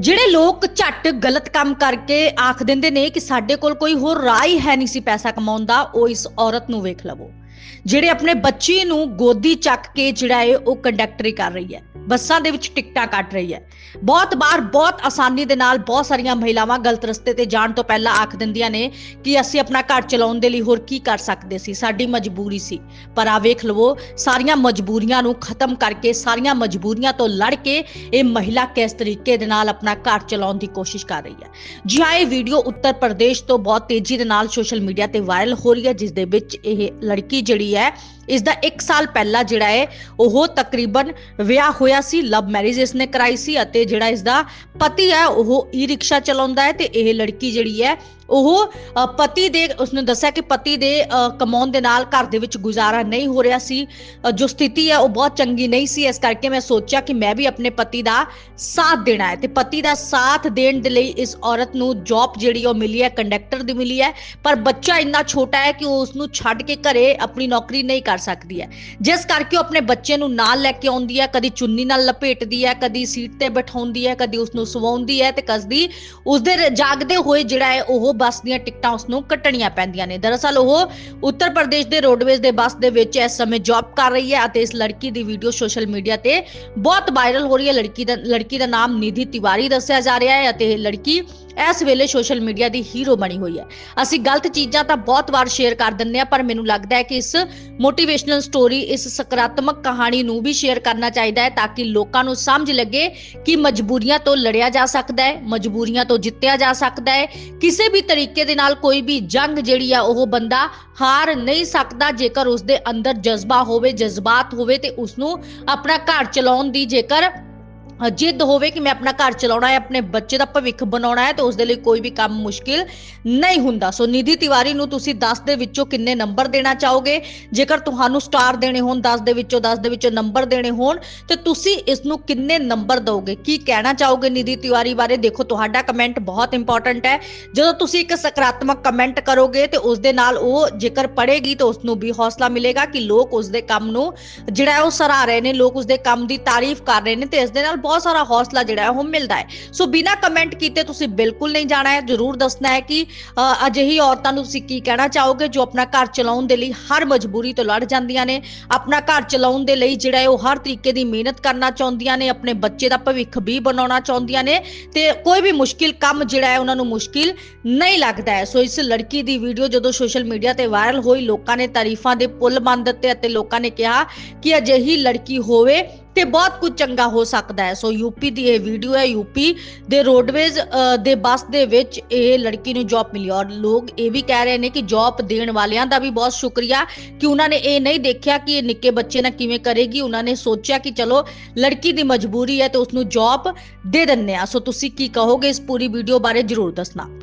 ਜਿਹੜੇ ਲੋਕ ਝੱਟ ਗਲਤ ਕੰਮ ਕਰਕੇ ਆਖ ਦਿੰਦੇ ਨੇ ਕਿ ਸਾਡੇ ਕੋਲ ਕੋਈ ਹੋਰ ਰਾਹ ਹੀ ਹੈ ਨਹੀਂ ਸੀ ਪੈਸਾ ਕਮਾਉਣ ਦਾ, ਉਹ ਇਸ ਔਰਤ ਨੂੰ ਵੇਖ ਲਵੋ। ਜਿਹੜੇ ਆਪਣੇ ਬੱਚੇ ਨੂੰ ਗੋਦੀ ਚੱਕ ਕੇ ਜਿਹੜਾ ਹੈ ਉਹ ਕੰਡਕਟਰੀ ਕਰ ਰਹੀ ਹੈ। ਬੱਸਾਂ ਦੇ ਵਿੱਚ ਟਿਕਟਾਂ ਕੱਟ ਰਹੀ ਹੈ। ਬਹੁਤ ਬਾਰ ਬਹੁਤ ਆਸਾਨੀ ਦੇ ਨਾਲ ਬਹੁਤ ਸਾਰੀਆਂ ਮਹਿਲਾਵਾਂ ਗਲਤ ਰਸਤੇ ਤੇ ਜਾਣ ਤੋਂ ਪਹਿਲਾਂ ਆਖ ਦਿੰਦੀਆਂ ਨੇ ਕਿ ਅਸੀਂ ਆਪਣਾ ਘਰ ਚਲਾਉਣ ਦੇ ਲਈ ਹੋਰ ਕੀ ਕਰ ਸਕਦੇ ਸੀ। ਸਾਡੀ ਮਜਬੂਰੀ ਸੀ। ਪਰ ਆ ਵੇਖ ਲਵੋ, ਸਾਰੀਆਂ ਮਜਬੂਰੀਆਂ ਨੂੰ ਖਤਮ ਕਰਕੇ, ਸਾਰੀਆਂ ਮਜਬੂਰੀਆਂ ਤੋਂ ਲੜ ਕੇ ਇਹ ਮਹਿਲਾ ਕਿਸ ਤਰੀਕੇ ਦੇ ਨਾਲ ਆਪਣਾ ਘਰ ਚਲਾਉਣ ਦੀ ਕੋਸ਼ਿਸ਼ ਕਰ ਰਹੀ ਹੈ। ਜੀ ਹਾਂ, ਇਹ ਵੀਡੀਓ ਉੱਤਰ ਪ੍ਰਦੇਸ਼ ਤੋਂ ਬਹੁਤ ਤੇਜ਼ੀ ਦੇ ਨਾਲ ਸੋਸ਼ਲ ਮੀਡੀਆ ਤੇ ਵਾਇਰਲ ਹੋ ਰਹੀ ਹੈ, ਜਿਸ ਦੇ ਵਿੱਚ ਇਹ ਲੜਕੀ ਜਿਹੜੀ ਹੈ, ਇਸ ਦਾ 1 ਸਾਲ ਪਹਿਲਾਂ ਜਿਹੜਾ ਹੈ, ਉਹ ਤਕਰੀਬਨ ਵਿਆਹ ਹੋਇਆ ਸੀ ਲਵ ਮੈਰਿਜ ਇਸਨੇ ਕਰਾਈ ਸੀ ਅਤੇ ਜਿਹੜਾ ਇਸ ਦਾ ਪਤੀ ਹੈ, ਉਹ ਈ ਰਿਕਸ਼ਾ ਚਲਾਉਂਦਾ ਹੈ ਤੇ ਇਹ ਲੜਕੀ ਜਿਹੜੀ ਹੈ, ਉਹ ਪਤੀ ਦੇ, ਉਸਨੇ ਦੱਸਿਆ ਕਿ ਪਤੀ ਦੇ ਕਮਾਉਣ ਦੇ ਨਾਲ ਘਰ ਦੇ ਵਿੱਚ ਗੁਜ਼ਾਰਾ ਨਹੀਂ ਹੋ ਰਿਹਾ ਸੀ। ਜੋ ਸਥਿਤੀ ਹੈ, ਉਹ ਬਹੁਤ ਚੰਗੀ ਨਹੀਂ ਸੀ। ਇਸ ਕਰਕੇ ਮੈਂ ਸੋਚਿਆ ਕਿ ਮੈਂ ਵੀ ਆਪਣੇ ਪਤੀ ਦਾ ਸਾਥ ਦੇਣਾ ਹੈ ਤੇ ਪਤੀ ਦਾ ਸਾਥ ਦੇਣ ਦੇ ਲਈ ਇਸ ਔਰਤ ਨੂੰ ਜੌਬ ਜਿਹੜੀ ਉਹ ਮਿਲੀ ਹੈ ਕੰਡਕਟਰ ਦੀ ਮਿਲੀ ਹੈ। ਪਰ ਬੱਚਾ ਇੰਨਾ ਛੋਟਾ ਹੈ ਕਿ ਉਹ ਉਸ ਨੂੰ ਛੱਡ ਕੇ ਘਰੇ ਆਪਣੀ ਨੌਕਰੀ ਨਹੀਂ ਕਰ ਸਕਦੀ ਹੈ। ਜਿਸ ਕਰਕੇ ਉਹ ਆਪਣੇ ਬੱਚੇ ਨੂੰ ਨਾਲ ਲੈ ਕੇ ਆਉਂਦੀ ਹੈ, ਕਦੀ ਚੁੰਨੀ ਨਾਲ ਲਪੇਟਦੀ ਹੈ, ਕਦੀ ਸੀਟ ਤੇ ਬਿਠਾਉਂਦੀ ਹੈ, ਕਦੀ ਉਸ ਨੂੰ ਸਵਾਉਂਦੀ ਹੈ ਤੇ ਕਸਦੀ ਉਸਦੇ ਰ- ਜਾਗਦੇ ਹੋਏ ਜਿਹੜਾ ਹੈ ਉਹ ਬੱਸ ਦੀਆਂ ਟਿਕਟਾਂ ਉਸ ਨੂੰ ਕੱਟਣੀਆਂ ਪੈਂਦੀਆਂ ਨੇ। ਦਰਅਸਲ ਉਹ ਉੱਤਰ ਪ੍ਰਦੇਸ਼ ਦੇ ਰੋਡਵੇਜ਼ ਦੇ ਬੱਸ ਦੇ ਵਿੱਚ ਇਸ ਸਮੇਂ ਜੌਬ ਕਰ ਰਹੀ ਹੈ ਅਤੇ ਇਸ ਲੜਕੀ ਦੀ ਵੀਡੀਓ ਸੋਸ਼ਲ ਮੀਡੀਆ ਤੇ ਬਹੁਤ ਵਾਇਰਲ ਹੋ ਰਹੀ ਹੈ। ਲੜਕੀ ਦਾ ਲੜਕੀ ਦਾ ਨਾਮ ਨਿਧੀ ਤਿਵਾਰੀ ਦੱਸਿਆ ਜਾ ਰਿਹਾ ਹੈ ਅਤੇ ਇਹ ਲੜਕੀ ਇਸ ਵੇਲੇ ਸੋਸ਼ਲ ਮੀਡੀਆ ਦੀ ਹੀਰੋ ਬਣੀ ਹੋਈ ਹੈ। ਅਸੀਂ ਗਲਤ ਚੀਜ਼ਾਂ ਤਾਂ ਬਹੁਤ ਵਾਰ ਸ਼ੇਅਰ ਕਰ ਦਿੰਦੇ ਆ ਪਰ ਮੈਨੂੰ ਲੱਗਦਾ ਹੈ ਕਿ ਇਸ ਮੋਟੀਵੇਸ਼ਨਲ ਸਟੋਰੀ ਇਸ ਸਕਾਰਾਤਮਕ ਕਹਾਣੀ ਨੂੰ ਵੀ ਸ਼ੇਅਰ ਕਰਨਾ ਚਾਹੀਦਾ ਹੈ ਤਾਂ ਕਿ ਲੋਕਾਂ ਨੂੰ ਸਮਝ ਲੱਗੇ ਕਿ ਮਜਬੂਰੀਆਂ ਤੋਂ ਲੜਿਆ ਜਾ ਸਕਦਾ ਹੈ, ਮਜਬੂਰੀਆਂ ਤੋਂ ਜਿੱਤਿਆ ਜਾ ਸਕਦਾ ਹੈ। ਕਿਸੇ ਵੀ ਤਰੀਕੇ ਦੇ ਨਾਲ ਕੋਈ ਵੀ ਜੰਗ ਜਿਹੜੀ ਆ, ਉਹ ਬੰਦਾ ਹਾਰ ਨਹੀਂ ਸਕਦਾ। ਜੇਕਰ ਉਸ ਦੇ ਅੰਦਰ ਜਜ਼ਬਾ ਹੋਵੇ, ਜਜ਼ਬਾਤ ਹੋਵੇ ਤੇ ਉਸ ਨੂੰ ਆਪਣਾ ਘਰ ਚਲਾਉਣ ਦੀ ਜੇਕਰ ਜਿੱਦ ਹੋਵੇ ਕਿ ਮੈਂ ਆਪਣਾ ਘਰ ਚਲਾਉਣਾ ਹੈ, ਆਪਣੇ ਬੱਚੇ ਦਾ ਭਵਿੱਖ ਬਣਾਉਣਾ ਹੈ, ਤੇ ਉਸ ਦੇ ਲਈ ਕੋਈ ਵੀ ਕੰਮ ਮੁਸ਼ਕਿਲ ਨਹੀਂ ਹੁੰਦਾ। ਸੋ ਨਿਧੀ ਤਿਵਾਰੀ ਨੂੰ ਤੁਸੀਂ 10 ਦੇ ਵਿੱਚੋਂ ਕਿੰਨੇ ਨੰਬਰ ਦੇਣਾ ਚਾਹੋਗੇ? ਜੇਕਰ ਤੁਹਾਨੂੰ ਸਟਾਰ ਦੇਣੇ ਹੋਣ 10 ਦੇ ਵਿੱਚੋਂ 10 ਦੇ ਵਿੱਚੋਂ ਨੰਬਰ ਦੇਣੇ ਹੋਣ, ਤੇ ਤੁਸੀਂ ਇਸ ਨੂੰ ਕਿੰਨੇ ਨੰਬਰ ਦਿਓਗੇ? ਕੀ ਕਹਿਣਾ ਚਾਹੋਗੇ ਨਿਧੀ ਤਿਵਾਰੀ ਬਾਰੇ? ਦੇਖੋ, ਤੁਹਾਡਾ ਕਮੈਂਟ ਬਹੁਤ ਇੰਪੋਰਟੈਂਟ ਹੈ। ਜਦੋਂ ਤੁਸੀਂ ਇੱਕ ਸਕਾਰਾਤਮਕ ਕਮੈਂਟ ਕਰੋਗੇ, ਤੇ ਉਸ ਦੇ ਨਾਲ ਉਹ ਜੇਕਰ ਪੜ੍ਹੇਗੀ, ਤਾਂ ਉਸ ਨੂੰ ਵੀ ਹੌਸਲਾ ਮਿਲੇਗਾ ਕਿ ਲੋਕ ਉਸ ਦੇ ਕੰਮ ਨੂੰ ਜਿਹੜਾ ਉਹ ਸਰਾਹ ਰਹੇ ਨੇ, ਲੋਕ ਉਸ ਦੇ ਕੰਮ ਦੀ ਤਾਰੀਫ ਕਰ ਰਹੇ ਨੇ, ਤੇ ਇਸ ਦੇ ਨਾਲ ਬਹੁਤ ਸਾਰਾ ਹੌਸਲਾ ਜਿਹੜਾ ਉਹ ਮਿਲਦਾ ਹੈ। ਸੋ ਬਿਨਾ ਕਮੈਂਟ ਕੀਤੇ ਤੁਸੀਂ ਬਿਲਕੁਲ ਨਹੀਂ ਜਾਣਾ ਹੈ। ਜਰੂਰ ਦੱਸਣਾ ਹੈ ਕਿ ਅਜਿਹੀ ਔਰਤਾਂ ਨੂੰ ਤੁਸੀਂ ਕੀ ਕਹਿਣਾ ਚਾਹੋਗੇ ਜੋ ਆਪਣਾ ਘਰ ਚਲਾਉਣ ਦੇ ਲਈ ਹਰ ਮਜਬੂਰੀ ਤੋਂ ਲੜ ਜਾਂਦੀਆਂ ਨੇ। ਆਪਣਾ ਘਰ ਚਲਾਉਣ ਦੇ ਲਈ ਜਿਹੜਾ ਉਹ ਹਰ ਤਰੀਕੇ ਦੀ ਮਿਹਨਤ ਕਰਨਾ ਚਾਹੁੰਦੀਆਂ ਨੇ। ਆਪਣੇ ਬੱਚੇ ਦਾ ਭਵਿੱਖ ਵੀ ਬਣਾਉਣਾ ਚਾਹੁੰਦੀਆਂ ਨੇ ਤੇ ਕੋਈ ਵੀ ਮੁਸ਼ਕਿਲ ਕੰਮ ਜਿਹੜਾ ਹੈ ਉਹਨਾਂ ਨੂੰ ਮੁਸ਼ਕਿਲ ਨਹੀਂ ਲੱਗਦਾ ਹੈ। ਸੋ ਇਸ ਲੜਕੀ ਦੀ ਵੀਡੀਓ ਜਦੋਂ ਸੋਸ਼ਲ ਮੀਡੀਆ ਤੇ ਵਾਇਰਲ ਹੋਈ, ਲੋਕਾਂ ਨੇ ਤਾਰੀਫਾਂ ਦੇ ਪੁੱਲ ਬੰਨ ਦਿੱਤੇ ਅਤੇ ਲੋਕਾਂ ਨੇ ਕਿਹਾ ਕਿ ਅਜਿਹੀ ਲੜਕੀ ਹੋਵੇ ਤੇ ਬਹੁਤ ਕੁਝ ਚੰਗਾ ਹੋ ਸਕਦਾ ਹੈ। ਸੋ ਯੂਪੀ ਦੀ ਇਹ ਵੀਡੀਓ ਹੈ। ਯੂਪੀ ਦੇ ਰੋਡਵੇਜ਼ ਦੇ ਬੱਸ ਦੇ ਵਿੱਚ ਇਹ ਲੜਕੀ ਨੂੰ ਜੌਬ ਮਿਲੀ ਔਰ ਲੋਕ ਇਹ ਵੀ ਕਹਿ ਰਹੇ ਨੇ ਕਿ ਜੌਬ ਦੇਣ ਵਾਲਿਆਂ ਦਾ ਵੀ ਬਹੁਤ ਸ਼ੁਕਰੀਆ ਕਿ ਉਹਨਾਂ ਨੇ ਇਹ ਨਹੀਂ ਦੇਖਿਆ ਕਿ ਇਹ ਨਿੱਕੇ ਬੱਚੇ ਨਾਲ ਕਿਵੇਂ ਕਰੇਗੀ। ਉਹਨਾਂ ਨੇ ਸੋਚਿਆ ਕਿ ਚਲੋ, ਲੜਕੀ ਦੀ ਮਜਬੂਰੀ ਹੈ ਤੇ ਉਸ ਨੂੰ ਜੌਬ ਦੇ ਦਿੰਨੇ ਆ ਸੋ ਤੁਸੀਂ ਕੀ ਕਹੋਗੇ ਇਸ ਪੂਰੀ ਵੀਡੀਓ ਬਾਰੇ ਜਰੂਰ ਦੱਸਣਾ।